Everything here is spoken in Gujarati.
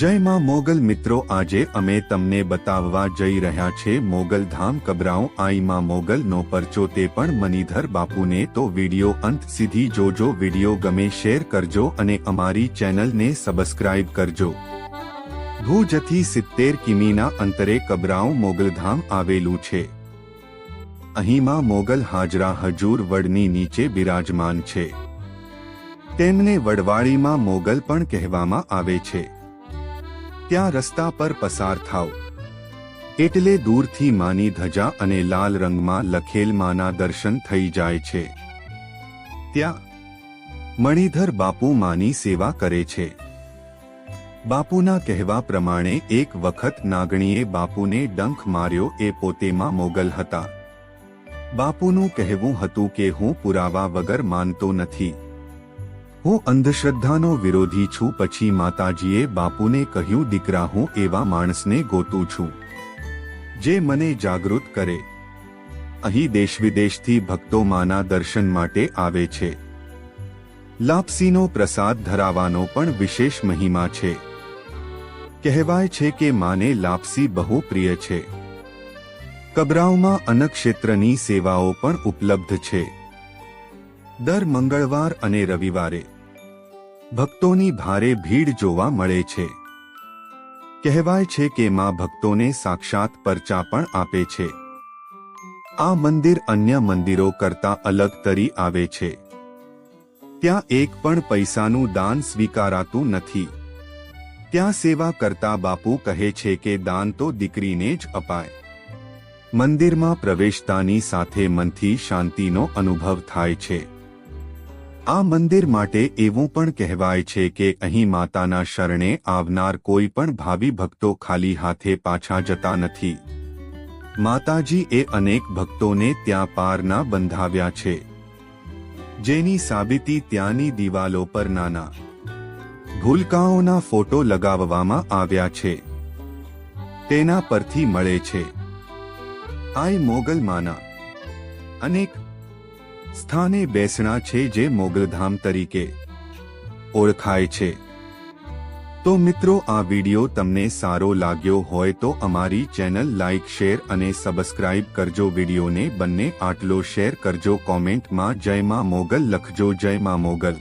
જય માં મોગલ મિત્રો આજે અમે તમને બતાવવા જઈ રહ્યા છે મોગલ ધામ કબરાઉ આઈમાં મોગલનો પરચો તે પણ મનીધર બાપુને તો વિડિયો અંત સીધી જોજો વિડિયો ગમે શેર કરજો અને અમારી ચેનલને સબસ્ક્રાઇબ કરજો. ભુજથી સિત્તેર કિમીના અંતરે કબરાઉ મોગલધામ આવેલું છે. અહીંમાં મોગલ હાજરા હજૂર વડની નીચે બિરાજમાન છે. તેમને વડવાળીમાં મોગલ પણ કહેવામાં આવે છે. ત્યાં રસ્તા પર પસાર થાવ એટલે દૂરથી માની ધજા અને લાલ રંગમાં લખેલ માના દર્શન થઈ જાય છે. ત્યાં મણિધર બાપુ માની સેવા કરે છે. બાપુના કહેવા પ્રમાણે એક વખત નાગણીએ બાપુને ડંખ માર્યો એ પોતેમાં મોગલ હતા. બાપુનું કહેવું હતું કે હું પુરાવા વગર માનતો નથી. હું અંધશ્રદ્ધાનો વિરોધી છું, પછી માતાજીએ બાપુને કહ્યું, દીકરા, હું એવા માણસને ગોતું છું, જે મને જાગૃત કરે. અહીં દેશ વિદેશથી ભક્તો માના દર્શન માટે આવે છે. લાપસીનો પ્રસાદ ધરાવાનો પણ વિશેષ મહિમા છે. કહેવાય છે કે માને લાપસી બહુ પ્રિય છે. કબરાઓમાં અન્નક્ષેત્રની સેવાઓ પણ ઉપલબ્ધ છે. દર મંગળવાર અને રવિવારે ભક્તોની ભારે ભીડ જોવા મળે છે. કહેવાય છે કે માં ભક્તોને સાક્ષાત પરચા પણ આપે છે. આ મંદિર અન્ય મંદિરો કરતા અલગ તરી આવે છે. ત્યાં એક પણ પૈસાનું દાન સ્વીકારાતું નથી. ત્યાં સેવા કરતા બાપુ કહે છે કે દાન તો દીકરીને જ અપાય. મંદિરમાં પ્રવેશતાની સાથે મનથી શાંતિનો અનુભવ થાય છે. આ મંદિર માટે એવું પણ કહેવાય છે કે અહીં માતાના શરણે આવનાર કોઈ પણ ભાવિ ભક્તો ખાલી હાથે પાછા જતા નથી. માતાજી એ અનેક ભક્તોને ત્યાં પારના બંધાવ્યા છે. જેની સાબિતી ત્યાંની દિવાલો પર નાના ભૂલકાઓના ફોટો લગાવવામાં આવ્યા છે. તેના પરથી મળે છે. આય મોગલ માના. અનેક સ્થાને બેસણા છે જે મોગલધામ તરીકે ઓળખાય છે. તો મિત્રો, આ વિડિયો તમને સારો લાગ્યો હોય તો અમારી ચેનલ લાઇક શેર અને સબસ્ક્રાઇબ કરજો. વિડિયોને બંને આટલો શેર કરજો. કોમેન્ટમાં જય માં મોગલ, લખજો જય માં મોગલ.